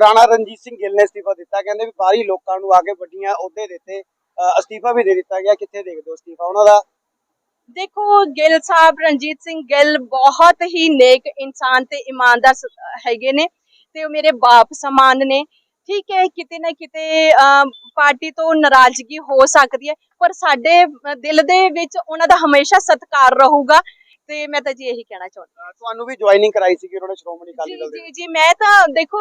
ਰਾਣਾ ਰਣਜੀਤ ਸਿੰਘ ਗਿੱਲ ਨੇ ਅਸਤੀਫਾ ਦਿੱਤਾ। ਕਹਿੰਦੇ ਵੀ ਬਾਹਰੀ ਲੋਕਾਂ ਨੂੰ ਆ ਕੇ ਵੱਡੀਆਂ ਅਹੁਦੇ ਦਿੱਤੇ ਅਸਤੀਫਾ ਵੀ ਦੇ ਦਿੱਤਾ ਗਿਆ। ਕਿੱਥੇ ਦੇਖਦੇ ਹੋ ਅਸਤੀਫਾ ਉਹਨਾਂ ਦਾ? ਦੇਖੋ, ਗਿੱਲ ਸਾਹਿਬ, ਰਣਜੀਤ ਸਿੰਘ ਗਿੱਲ ਬਹੁਤ ਹੀ ਨੇਕ ਇਨਸਾਨ ਤੇ ਇਮਾਨਦਾਰ ਹੈਗੇ ਨੇ ਤੇ ਉਹ ਮੇਰੇ ਬਾਪ ਸਮਾਨ ਨੇ। ਠੀਕ ਹੈ, ਕਿਤੇ ਨਾ ਕਿਤੇ ਪਾਰਟੀ ਤੋਂ ਨਾਰਾਜ਼ਗੀ ਹੋ ਸਕਦੀ ਹੈ, ਪਰ ਸਾਡੇ ਦਿਲ ਦੇ ਵਿੱਚ ਉਹਨਾਂ ਦਾ ਹਮੇਸ਼ਾ ਸਤਿਕਾਰ ਰਹੂਗਾ। ਤੇ ਮੈਂ ਤਾਂ ਜੀ ਇਹੀ ਕਹਿਣਾ ਚਾਹੁੰਦੀ ਹਾਂ। ਤੁਹਾਨੂੰ ਵੀ ਜੁਆਇਨਿੰਗ ਕਰਾਈ ਸੀ ਉਹਨਾਂ ਨੇ ਸ਼੍ਰੋਮਣੀ ਅਕਾਲੀ ਦਲ ਦੇ ਜੀ ਜੀ ਮੈਂ ਤਾਂ ਦੇਖੋ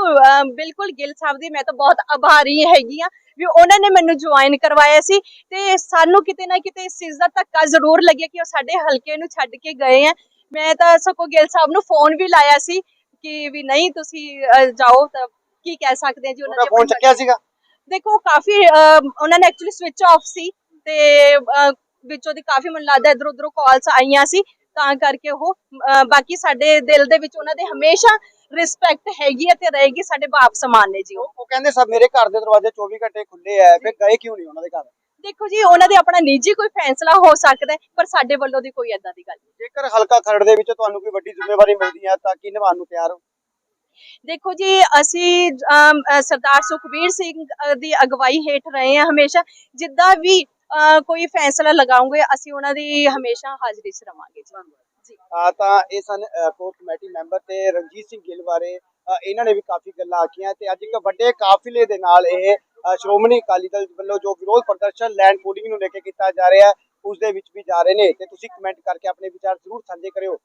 ਬਿਲਕੁਲ ਗਿੱਲ ਸਾਹਿਬ ਦੀ ਮੈਂ ਤਾਂ ਬਹੁਤ ਆਭਾਰੀ ਹੈਗੀ ਆ ਵੀ ਉਹਨਾਂ ਨੇ ਮੈਨੂੰ ਜੁਆਇਨ ਕਰਵਾਇਆ ਸੀ ਤੇ ਸਾਨੂੰ ਕਿਤੇ ਨਾ ਕਿਤੇ ਇਸ ਚੀਜ਼ ਦਾ ਧੱਕਾ ਜ਼ਰੂਰ ਲੱਗਿਆ ਕਿ ਉਹ ਸਾਡੇ ਹਲਕੇ ਨੂੰ ਛੱਡ ਕੇ ਗਏ ਆ। ਮੈਂ ਤਾਂ ਸਗੋਂ ਗਿੱਲ ਸਾਹਿਬ ਨੂੰ ਫੋਨ ਵੀ ਲਾਇਆ ਸੀ ਕਿ ਵੀ ਨਹੀਂ ਤੁਸੀਂ ਜਾਓ ਤਾਂ ਕੀ ਕਹਿ ਸਕਦੇ ਆ ਜੀ ਉਹਨਾਂ ਦੀ ਫੋਨ ਚੱਕਿਆ ਸੀਗਾ? ਦੇਖੋ ਕਾਫੀ ਉਹਨਾਂ ਨੇ ਐਕਚੁਅਲੀ ਸਵਿਚ ਆਫ ਸੀ ਤੇ ਵਿੱਚੋਂ ਦੀ ਕਾਫੀ ਮੈਨੂੰ ਲੱਗਦਾ ਇਧਰ ਉਧਰੋਂ ਕਾਲਸ ਆਈਆਂ ਸੀ। ਤਾਂ ਕਰਕੇ ਉਹ ਬਾਕੀ ਸਾਡੇ ਦਿਲ ਦੇ ਵਿੱਚ ਉਹਨਾਂ ਦੇ ਹਮੇਸ਼ਾ ਰਿਸਪੈਕਟ ਹੈਗੀ ਹੈ ਤੇ ਰਹੇਗੀ ਸਾਡੇ ਬਾਪ ਸਮਾਨ ਨੇ ਜੀ ਉਹ। ਕਹਿੰਦੇ ਸਭ ਮੇਰੇ ਘਰ ਦੇ ਦਰਵਾਜ਼ੇ 24 ਘੰਟੇ ਖੁੱਲੇ ਆ ਫਿਰ ਗਏ ਕਿਉਂ ਨਹੀਂ ਉਹਨਾਂ ਦੇ ਘਰ? ਦੇਖੋ ਜੀ ਉਹਨਾਂ ਦੇ ਆਪਣਾ ਨਿੱਜੀ ਕੋਈ ਫੈਸਲਾ ਹੋ ਸਕਦਾ ਪਰ ਸਾਡੇ ਵੱਲੋਂ ਦੀ ਕੋਈ ਏਦਾਂ ਦੀ ਗੱਲ ਨਹੀਂ। ਜੇਕਰ ਹਲਕਾ ਖਰੜ ਦੇ ਵਿੱਚ ਤੁਹਾਨੂੰ ਕੋਈ ਵੱਡੀ ਜ਼ਿੰਮੇਵਾਰੀ ਮਿਲਦੀ ਹੈ ਤਾਂ ਕੀ ਨਿਭਾਉਣ ਨੂੰ ਤਿਆਰ ਹੋ? ਦੇਖੋ ਜੀ ਅਸੀਂ ਸਰਦਾਰ ਸੁਖਬੀਰ ਸਿੰਘ ਦੀ ਅਗਵਾਈ ਹੇਠ ਰਹੇ ਹਾਂ ਹਮੇਸ਼ਾ। ਜਿੱਦਾਂ ਵੀ ਕੋਈ ਫੈਸਲਾ ਲਗਾਉਂਗੇ ਅਸੀਂ ਉਹਨਾਂ ਦੀ ਹਮੇਸ਼ਾ ਹਾਜ਼ਰੀ 'ਚ ਰਵਾਂਗੇ ਜੀ। ਆ ਤਾਂ ਇਹ ਸਨ ਕੋਰ ਕਮੇਟੀ ਮੈਂਬਰ ਤੇ ਰਣਜੀਤ ਸਿੰਘ ਗਿੱਲ ਬਾਰੇ। ਇਹਨਾਂ ਨੇ ਵੀ ਕਾਫੀ ਗੱਲਾਂ ਆਖੀਆਂ ਤੇ ਅੱਜ ਇੱਕ ਵੱਡੇ ਕਾਫਿਲੇ ਦੇ ਨਾਲ ਇਹ ਸ਼੍ਰੋਮਣੀ ਅਕਾਲੀ ਦਲ ਵੱਲੋਂ ਜੋ ਵਿਰੋਧ ਪ੍ਰਦਰਸ਼ਨ ਲੈਂਡ ਪੂਲਿੰਗ ਨੂੰ ਲੈ ਕੇ ਕੀਤਾ ਜਾ ਰਿਹਾ ਹੈ ਉਸ ਦੇ ਵਿੱਚ ਵੀ ਜਾ ਰਹੇ ਨੇ। ਤੇ ਤੁਸੀਂ ਕਮੈਂਟ ਕਰਕੇ ਆਪਣੇ ਵਿਚਾਰ ਜ਼ਰੂਰ ਸਾਂਝੇ ਕਰਿਓ।